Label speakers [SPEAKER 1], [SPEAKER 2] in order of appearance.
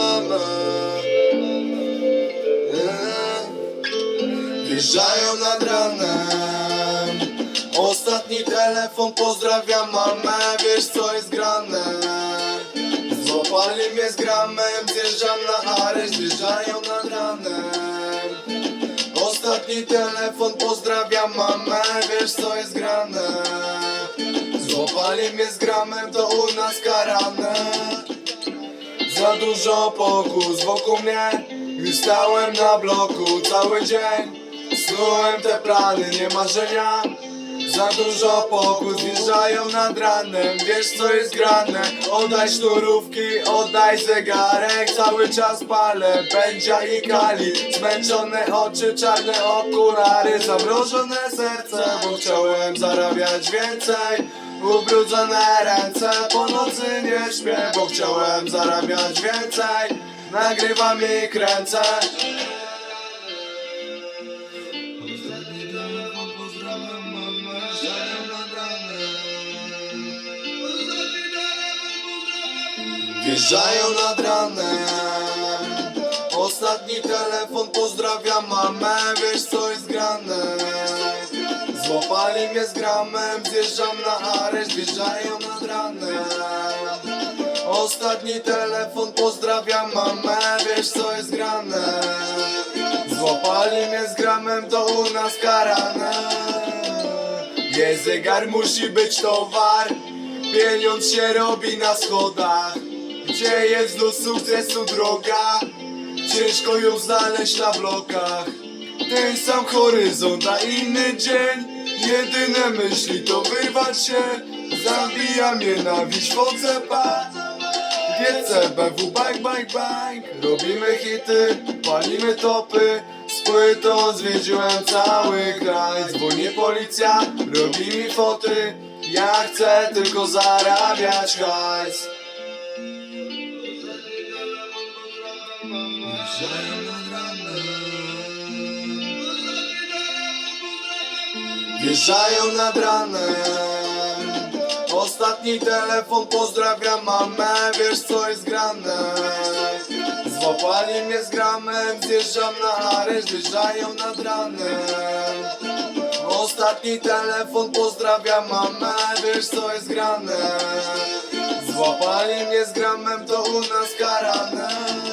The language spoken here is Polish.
[SPEAKER 1] mamę Eee. Wjeżdżają nad ranem. Ostatni telefon, pozdrawiam mamę Wiesz co jest grane. Złapali mnie z gramem Zjeżdżam na areszt, wjeżdżają nad ranem. Ostatni telefon, pozdrawiam mamę Wiesz co jest grane. Złapali mnie z gramem, to u nas karane Za dużo pokus wokół mnie. Już stałem na bloku cały dzień. Snułem te plany, nie marzenia za dużo pokus wjeżdżają nad ranem. Wiesz co jest grane? Oddaj sznurówki, oddaj zegarek. Cały czas palę, pędzia i kali. Zmęczone oczy, czarne okulary. Zamrożone serce, bo chciałem zarabiać więcej Ubrudzone ręce, po nocy nie śpię Bo chciałem zarabiać więcej. Nagrywam i kręcę. Ostatni telefon, pozdrawiam mamę. Wjeżdżają nad ranem Ostatni telefon, pozdrawiam mamę Wiesz co jest grane Złapali mnie z gramem Zjeżdżam na areszt, wjeżdżają nad ranem. Ostatni telefon, pozdrawiam mamę Wiesz co jest grane. Złapali mnie z gramem, to u nas karane. Jest zegar, musi być towar Pieniądz się robi na schodach. Gdzie jest do sukcesu droga? Ciężko ją znaleźć na blokach. Ten sam horyzont, a inny dzień Jedyne myśli to wyrwać się. Zabija nienawiść w OCP GCBW bang bang bang. Robimy hity, palimy topy. Z płytą zwiedziłem cały kraj. Dzwoni policja, robi mi foty. Ja chcę tylko zarabiać hajs Wjeżdżają nad ranem. Ostatni telefon, pozdrawiam mamę Wiesz co jest grane. Złapali mnie z gramem Zjeżdżam na areszt, wjeżdżają nad ranem. Ostatni telefon, pozdrawiam mamę Wiesz co jest grane. Złapali mnie z gramem, to u nas karane